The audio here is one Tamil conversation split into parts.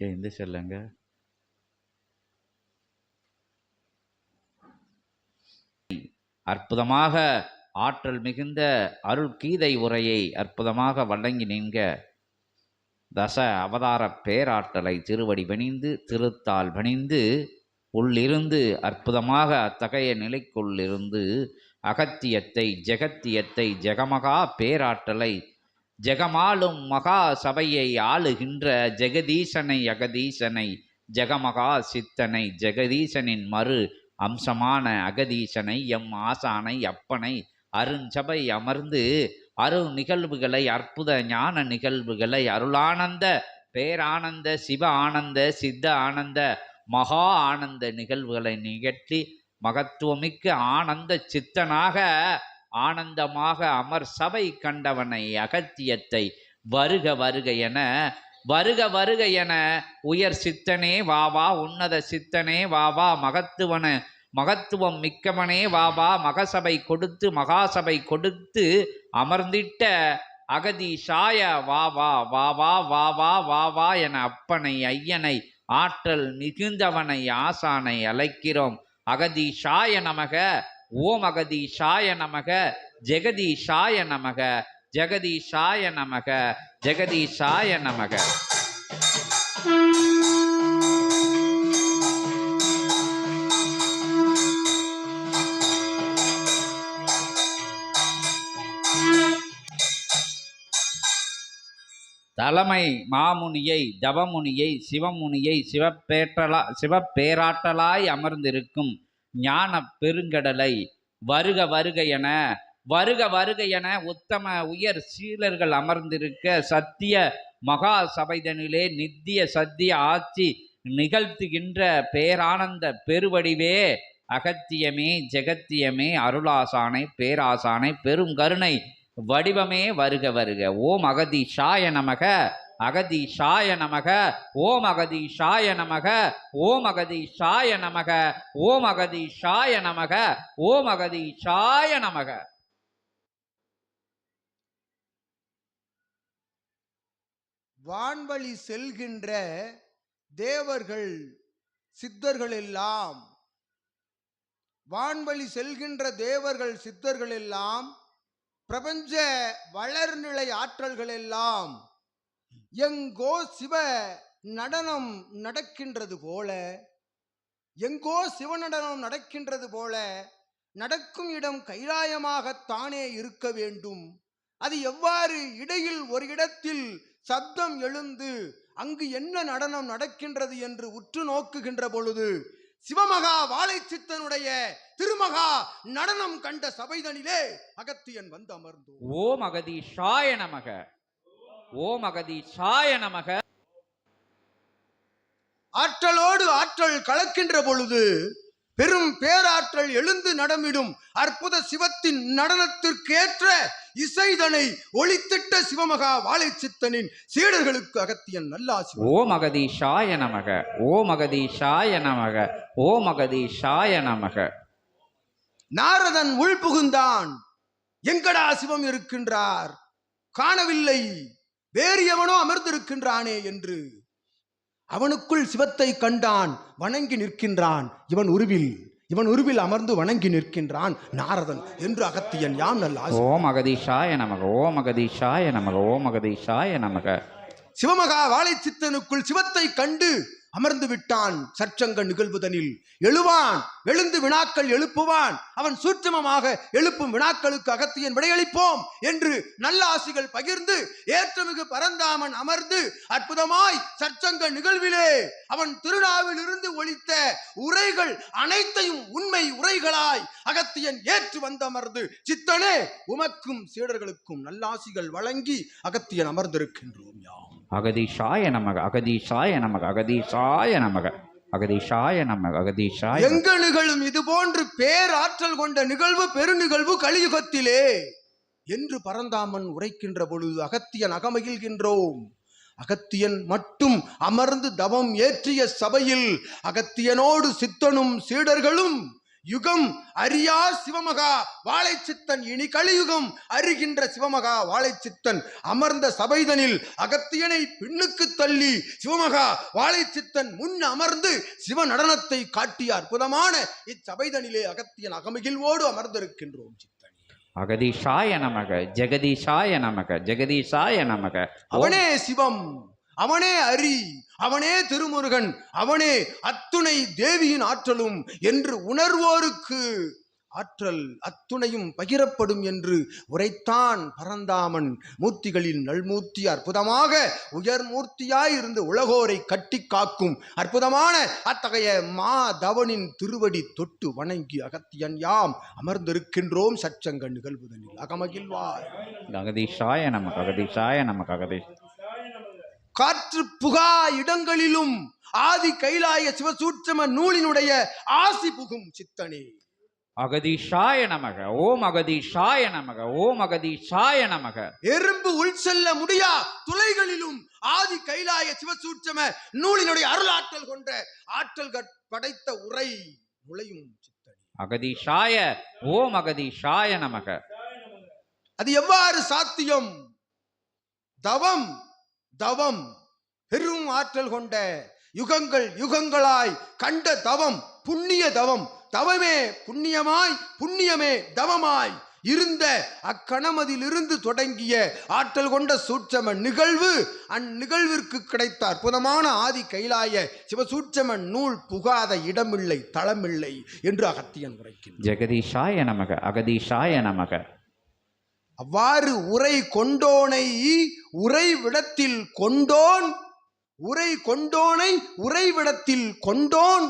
எழுந்து இந்த செல்லுங்க அற்புதமாக ஆற்றல் மிகுந்த அருள் கீதை உரையை அற்புதமாக வழங்கி நின்க தச அவதார பேராற்றலை திருவடி பணிந்து திருத்தால் பணிந்து உள்ளிருந்து அற்புதமாக அத்தகைய நிலைக்குள்ளிருந்து அகத்தியத்தை ஜெகத்தியத்தை ஜெகமகா பேராற்றலை ஜெகமாலும் மகா சபையை ஆளுகின்ற ஜெகதீசனை அகதீசனை ஜெகமகா சித்தனை ஜெகதீசனின் மறு அம்சமான அகதீசனை எம் ஆசானை அப்பனை அருஞ்சபை அமர்ந்து அரு நிகழ்வுகளை அற்புத ஞான நிகழ்வுகளை அருளானந்த பேரானந்த சிவ ஆனந்த சித்த ஆனந்த மகா ஆனந்த நிகழ்வுகளை நிகழ்த்தி மகத்துவமிக்க ஆனந்த சித்தனாக ஆனந்தமாக அமர் சபை கண்டவனை அகத்தியத்தை வருக வருக என வருக வருக என உயர் சித்தனே வா வா உன்னத சித்தனே வா வா மகத்துவன மகத்துவம் மிக்கவனே வா வா மகசபை கொடுத்து மகாசபை கொடுத்து அமர்ந்திட்ட அகதீஷாய வா வா வா வா வா வா வா வா என அப்பனை ஐயனை ஆற்றல் மிகுந்தவனை ஆசானை அழைக்கிறோம். அகதி சாய நமக ஓம் அகதி நமக ஜெகதி ஷாய நமக ஜெகதி ஷாய நமக ஜெகதி ஷாய நமக. தலைமை மாமுனியை தவமுனியை சிவமுனியை சிவப்பேற்றலா சிவப்பேராட்டலாய் அமர்ந்திருக்கும் ஞான பெருங்கடலை. வருக வருக என. வருக வருக என உத்தம உயர் சீலர்கள் அமர்ந்திருக்க சத்திய மகா சபைதனிலே நித்திய சத்திய ஆட்சி நிகழ்த்துகின்ற பேரானந்த பெருவடிவே. அகத்தியமே ஜெகத்தியமே அருளாசானை பேராசானை பெரும் கருணை வடிவமே வருக வருக. ஓம் அகதீஷாய நமக. அகதீஷாய நமக ஓம் அகதீஷாய நமக ஓம் அகதீஷாய நமக ஓம் அகதீஷாய நமக ஓம் அகதீஷாய நமக. வான்வழி செல்கின்ற தேவர்கள் சித்தர்கள் எல்லாம் வான்வழி செல்கின்ற தேவர்கள் சித்தர்கள் எல்லாம் பிரபஞ்ச வளர்நிலை ஆற்றல்கள் எல்லாம் எங்கோ சிவ நடனம் நடக்கின்றது போல எங்கோ சிவ நடனம் நடக்கின்றது போல நடக்கும் இடம் கைலாயமாகத்தானே இருக்க வேண்டும். அது எவ்வாறு இடையில் ஒரு இடத்தில் சப்தம் எழுந்து அங்கு என்ன நடனம் நடக்கின்றது என்று உற்று நோக்குகின்ற பொழுது சிவமகா வாழைச்சித்தனுடைய திருமகா நடனம் கண்ட சபைதனிலே அகத்தியன் வந்து அமர்ந்தோம். ஓம் அகதீஷாய நமக. ஓம் அகதீஷாய நமக. ஆற்றலோடு ஆற்றல் கலக்கின்ற பொழுது பெரும் பேராற்றல் எழுந்து நடமிடும் அற்புத சிவத்தின் நடனத்திற்கேற்ற இசைதனை ஒளித்திட்ட சிவமகா வாழைச்சித்தனின் சீடர்களுக்கு அகத்தியன் நல்லாசி ஓம் அகதீஷாய நமக ஓம் அகதீஷாய நமக ஓம் அகதீஷாய நமக. நாரதன் உள் புகுந்தான். எங்கடா சிவம் இருக்கின்றார்? காணவில்லை. வேறு எவனோ அமர்ந்திருக்கின்றானே என்று. அவனுக்குள் சிவத்தை கண்டான் வணங்கி நிற்கின்றான். இவன் உருவில் இவன் உருவில் அமர்ந்து வணங்கி நிற்கின்றான். நாரதன் என்று அகத்தியன் யாம் நல்ல ஓம் அகதீஷாய நமக ஓம் அகதீஷாய நமக ஓம் அகதீஷாய நமக. சிவமகா வாழைச்சித்தனுக்குள் சிவத்தை கண்டு அமர்ந்து விட்டான் சற்சங்க நிகழ்வுதனில். எழுவான் எழுந்து வினாக்கள் எழுப்புவான். அவன் சூட்சமமாக எழுப்பும் வினாக்களுக்கு அகத்தியன் விடையளிப்போம் என்று நல்ல ஆசிகள் பகிர்ந்து ஏற்றமிகு பரந்தாமன் அமர்ந்து அற்புதமாய் சற்சங்க நிகழ்விலே அவன் திருநாவில் இருந்து ஒழித்த உரைகள் அனைத்தையும் உண்மை உரைகளாய் அகத்தியன் ஏற்று வந்தமர்ந்து சித்தனே உமக்கும் சீடர்களுக்கும் நல்லாசிகள் வழங்கி அகத்தியன் அமர்ந்திருக்கின்றோம் யார் அகதீஷாய நமக அகதீஷாய நமக அகதீஷாய நமக அகதீஷாய நமக அகதீஷாய எங்க நிகழும் இது போன்று பேராற்றல் கொண்ட நிகழ்வு பெருநிகழ்வு கலியுகத்திலே என்று பரந்தாமன் உரைக்கின்ற பொழுது அகத்தியன் அகமகிழ்கின்றோம். அகத்தியன் மட்டும் அமர்ந்து தவம் ஏற்றிய சபையில் அகத்தியனோடு சித்தனும் சீடர்களும் யுகம் அறியா சிவமகா வாழைச்சித்தன் இனி கலியுகம் அறிகின்ற சிவமகா வாழைச்சித்தன் அமர்ந்த சபைதனில் அகத்தியனை பின்னுக்கு தள்ளி சிவமகா வாழைச்சித்தன் முன் அமர்ந்து சிவ நடனத்தை காட்டிய அற்புதமான இச்சபைதனிலே அகத்தியன் அகமகிழ்வோடு அமர்ந்திருக்கின்றோம் சித்தனி. அகதீஷாய நமக ஜெகதீஷாய நமக ஜெகதீஷாய நமக. அவனே சிவம். அவனே அரி அவனே திருமுருகன் அவனே அத்துணை தேவியின் ஆற்றலும் என்று உணர்வோருக்கு ஆற்றல் அத்துணையும் பகிரப்படும் என்று உரைத்தான் பரந்தாமன். மூர்த்திகளின் நல்மூர்த்தி அற்புதமாக உயர்மூர்த்தியாய் இருந்து உலகோரை கட்டி காக்கும் அற்புதமான அத்தகைய மாதவனின் திருவடி தொட்டு வணங்கி அகத்தியன் யாம் அமர்ந்திருக்கின்றோம். சச்சங்க நிகழ்வுதனில் அகமகிழ்வார் அகதீஷாய நம அகதீஷாய நம அகதீ காற்று புகா இடங்களிலும் ஆதி கைலாய சிவசூட்சம நூலினுடைய ஆசி புகும் சித்தனே. அகதீஷாய நமக ஓம் அகதீஷாய நமக ஓம் அகதீஷாய நமக. எறும்பு உள் செல்ல முடியா துளைகளிலும் ஆதி கைலாய சிவசூட்சம நூலினுடைய அருளாற்றல் கொண்ட ஆற்றல் படைத்த உரை நுழையும் சித்தனே. அகதீஷாய ஓம் அகதீஷாய நமக. அது எவ்வாறு சாத்தியம்? தவம் தவம் பெரும் ஆற்றல் கொண்ட யுகங்கள் யுகங்களாய் கண்ட தவம் புண்ணிய தவம். தவமே புண்ணியமாய் புண்ணியமே தவமாய் இருந்த அக்கணமதிலிருந்து தொடங்கிய ஆற்றல் கொண்ட சூட்சம நிகழ்வு அந்நிகழ்விற்கு கிடைத்த அற்புதமான ஆதி கைலாய சிவசூட்சம நூல் புகாத இடமில்லை தளமில்லை என்று அகத்தியன் உரைக்கின்றார். ஜெகதீஷாய நமக அகதீஷாய நமக. அவ்வாறு உரை கொண்டோனை உறைவிடத்தில் கொண்டோன் உரை கொண்டோனை உறைவிடத்தில் கொண்டோன்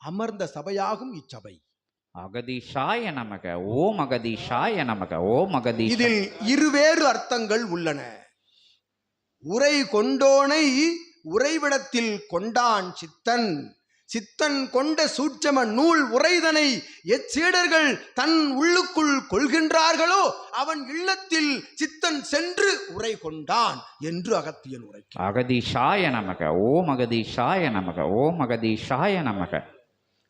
அமர்ந்த சபையாகும் இச்சபை. அகதீஷாய நமக ஓம் அகதீஷாய நமக ஓம் அகதீஷ இதில் இருவேறு அர்த்தங்கள் உள்ளன. உரை கொண்டோனை உறைவிடத்தில் கொண்டான் சித்தன் சித்தன் கொண்ட சூட்சம நூல் உரைதனை எச்சீடர்கள் தன் உள்ளுக்குள் கொள்கின்றார்களோ அவன் இல்லத்தில் சித்தன் சென்று உரை கொண்டான் என்று அகத்தியன் உரைக்கிறான் அகதீஷாய நமக ஓம் அகதீஷாய நமக ஓம் அகதீஷாய நமக.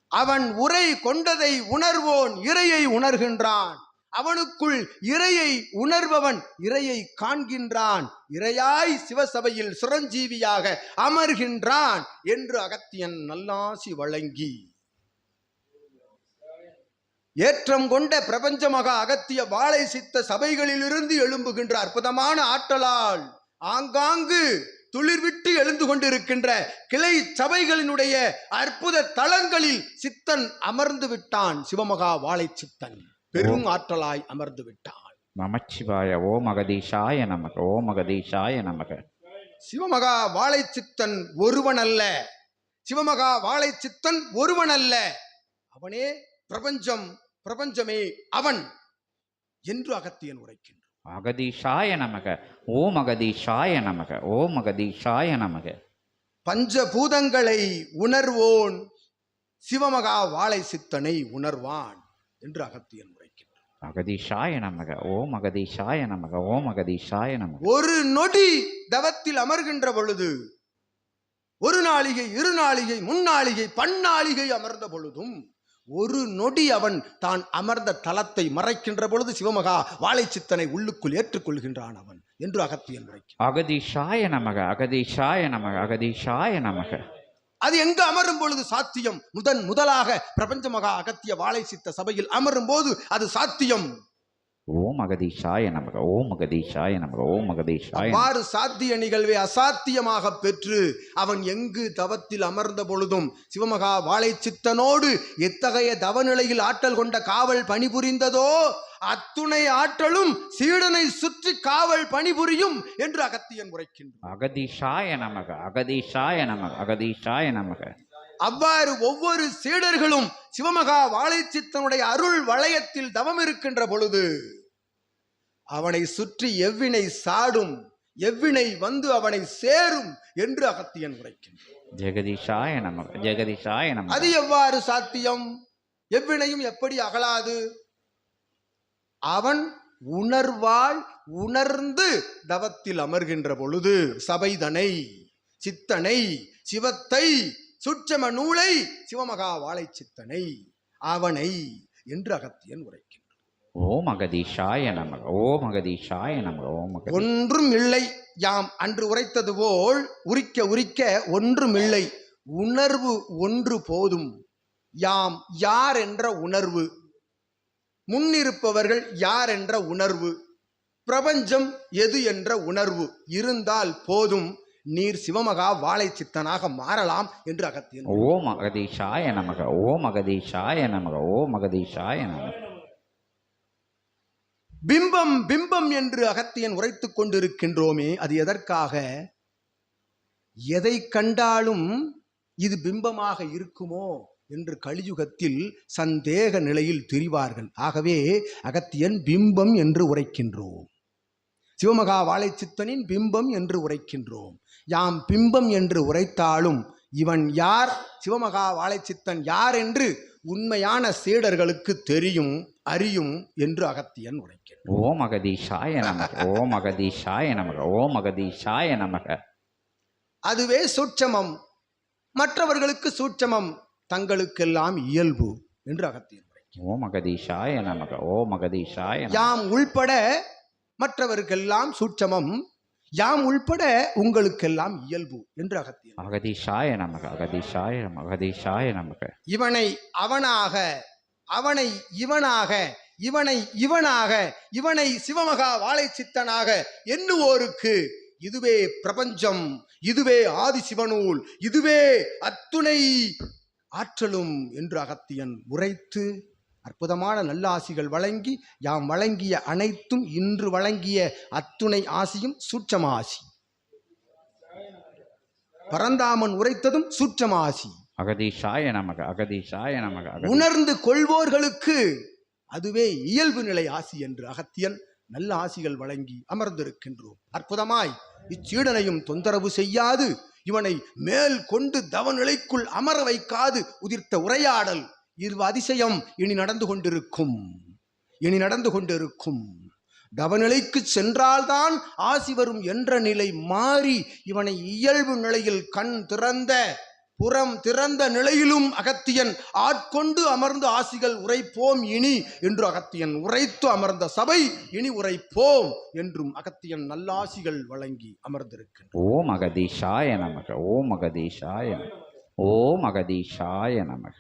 அவன் உரை கொண்டதை உணர்வோன் இறையை உணர்கின்றான். அவனுக்குள் இறையை உணர்பவன் இறையை காண்கின்றான். இறையாய் சிவசபையில் சுரஞ்சீவியாக அமர்கின்றான் என்று அகத்தியன் நல்லாசி வழங்கி. ஏற்றம் கொண்ட பிரபஞ்சமாக அகத்திய வாழை சித்த சபைகளிலிருந்து எழும்புகின்ற அற்புதமான ஆற்றலால் ஆங்காங்கு துளிர்விட்டு எழுந்து கொண்டிருக்கின்ற கிளை சபைகளினுடைய அற்புத தளங்களில் சித்தன் அமர்ந்து விட்டான் சிவமகா வாழை சித்தன் பெரும் ஆற்றலாய் அமர்ந்து விட்டான் நமச்சிவாய ஓம் அகதீஷாய நமக ஓம் அகதீஷாய நமக. சிவமகா வாழை சித்தன் ஒருவன் அல்ல சிவமகா வாழை சித்தன் ஒருவன் அல்ல அவனே பிரபஞ்சம் பிரபஞ்சமே அவன் என்று அகத்தியன் உரைக்கின்றான். அகதீஷாய நமக ஓம் அகதீஷாய நமக ஓம் அகதீஷாய நமக. பஞ்சபூதங்களை உணர்வோன் சிவமகா வாழை சித்தனை உணர்வான் என்று அகத்தியன் உரைக்கின்றான். அகதீஷாய நமக ஓம் அகதீஷாய நமக ஓம் அகதீஷாய நமக. ஒரு நொடி தவத்தில் அமர்கின்ற பொழுது ஒரு நாளிகை இரு நாளிகை முன்னாளிகை பன்னாளிகை அமர்ந்த பொழுதும் ஒரு நொடி அவன் தான் அமர்ந்த தலத்தை மறைக்கின்ற பொழுது சிவமகா வாழைச்சித்தனை உள்ளுக்குள் ஏற்றுக்கொள்கின்றான் அவன் என்று அகத்தியன் உரைக்கிறான். அகதீஷாய நமக அகதீஷாய நமக அகதீஷாய நமக. அது எங்கு அமரும் பொழுது சாத்தியம் முதன் முதலாக பிரபஞ்ச மகா அகத்திய வாழை சித்த சபையில் அமரும் போது அது சாத்தியம் ஓம் அகதீஷாய நமக ஓம் அகதீஷாய நமக ஓம் அகதீஷாய. அவ்வாறு சாத்திய நிகழ்வை அசாத்தியமாக பெற்று அவன் எங்கு தவத்தில் அமர்ந்த பொழுதும் சிவமகா வாழை சித்தனோடு எத்தகைய தவநிலையில் ஆற்றல் கொண்ட காவல் பணிபுரிந்ததோ அத்துணை ஆற்றலும் சீடனை சுற்றி காவல் பணிபுரியும் என்று அகத்தியன் உரைக்கின்றான். அகதீஷாய நமக அகதீஷாய நமக அகதீஷாய நமக. அவ்வாறு ஒவ்வொரு சீடர்களும் சிவமகா வாழைச்சித்தனுடைய அருள் வளையத்தில் தவம் இருக்கின்ற பொழுது அவனை சுற்றி எவ்வினை சாடும் எவ்வினை வந்து அவனை சேரும் என்று அகத்தியன் உரைக்கின்றான். ஜெகதீஷாய நமக ஜெகதீஷாய நமக. அது எவ்வாறு சாத்தியம்? எவ்வினையும் எப்படி அகலாது? அவன் உணர்வால் உணர்ந்து தவத்தில் அமர்கின்ற பொழுது சபைதனை சித்தனை சிவத்தை சுட்சம நூலை சிவமகா வாழை சித்தனை அவனை என்று அகத்தியன் உரைக்கின்றான். ஓம் அகதீஷாய நமக ஓம் அகதீஷாய நமக ஓம் ஒன்றும் இல்லை. யாம் அன்று உரைத்தது போல் உரிக்க உரிக்க ஒன்றும் இல்லை. உணர்வு ஒன்று போதும். யாம் யார் என்ற உணர்வு முன்னிருப்பவர்கள் யார் என்ற உணர்வு. பிரபஞ்சம் எது என்ற உணர்வு. இருந்தால் போதும் நீர் சிவமகா வாழை சித்தனாக மாறலாம் என்று அகத்தியன் ஓம் அகதீஷாய நமக. ஓம் அகதீஷாய நமக. ஓம் அகதீஷாய நமக. பிம்பம் பிம்பம் என்று அகத்தியன் உரைத்துக் கொண்டிருக்கின்றோமே அது எதற்காக? எதை கண்டாலும் இது பிம்பமாக இருக்குமோ? என்று கலியுகத்தில் சந்தேக நிலையில் திரிவார்கள். ஆகவே அகத்தியன் பிம்பம் என்று உரைக்கின்றோம். சிவமகா வாழைச்சித்தனின் பிம்பம் என்று உரைக்கின்றோம். யாம் பிம்பம் என்று உரைத்தாலும் இவன் யார்? சிவமகா வாழைச்சித்தன் யார் என்று உண்மையான சீடர்களுக்கு தெரியும் அறியும் என்று அகத்தியன் உரைக்கின்றான். ஓம் அகதீஷாய நமக ஓம் அகதீஷாய நமக ஓம் அகதீஷாய நமக. அதுவே சூட்சமம். மற்றவர்களுக்கு சூட்சமம். தங்களுக்கெல்லாம் இயல்பு என்று அகத்தியன் உரைக்கின்றான். ஓம் அகதீஷாய நமக ஓம் அகதீஷாய நமக. யாம் உள்பட மற்றவருக்கெல்லாம் சூட்சமம் யாம் உள்பட உங்களுக்கெல்லாம் இயல்பு என்று அகத்தியன் அகதீஷாய நமக அகதீஷாய நமக அகதீஷாய நமக. இவனை அவனாக அவனை இவனாக இவனை இவனாக இவனை சிவமகா வாழைச்சித்தனாக எண்ணுவோருக்கு இதுவே பிரபஞ்சம் இதுவே ஆதிசிவனூல் இதுவே அத்துணை ஆற்றலும் என்று அகத்தியன் உரைத்து அற்புதமான நல்லாசிகள் வழங்கி யாம் வழங்கிய அனைத்தும் இன்று வழங்கிய அத்துணை ஆசியும் சூட்சம ஆசி பரந்தாமன் உரைத்ததும் சூட்சம ஆசி அகதீஷாய நமக அகதீஷாய நமக. உணர்ந்து கொள்வோர்களுக்கு அதுவே இயல்பு நிலை ஆசி என்று அகத்தியன் நல்ல ஆசிகள் வழங்கி அமர்ந்திருக்கின்றோம். அற்புதமாய் இச்சீடனையும் தொந்தரவு செய்யாது. இவனை மேல் கொண்டு தவநிலைக்குள் அமர வைக்காது உதிர்த்த உரையாடல். இது அதிசயம். இனி நடந்து கொண்டிருக்கும். இனி நடந்து கொண்டிருக்கும். தவநிலைக்கு சென்றால்தான் ஆசி வரும் என்ற நிலை மாறி இவனை இயல்பு நிலையில் கண் திறந்த புறம் திறந்த நிலையிலும் அகத்தியன் ஆட்கொண்டு அமர்ந்து ஆசிகள் உரைப்போம் இனி என்று அகத்தியன் உரைத்து அமர்ந்த சபை இனி உரைப்போம் என்றும் அகத்தியன் நல்லாசிகள் வழங்கி அமர்ந்திருக்கின்றான். ஓம் அகதீஷாய நமக ஓம் அகதீஷாய நமக ஓம் அகதீஷாய நமக.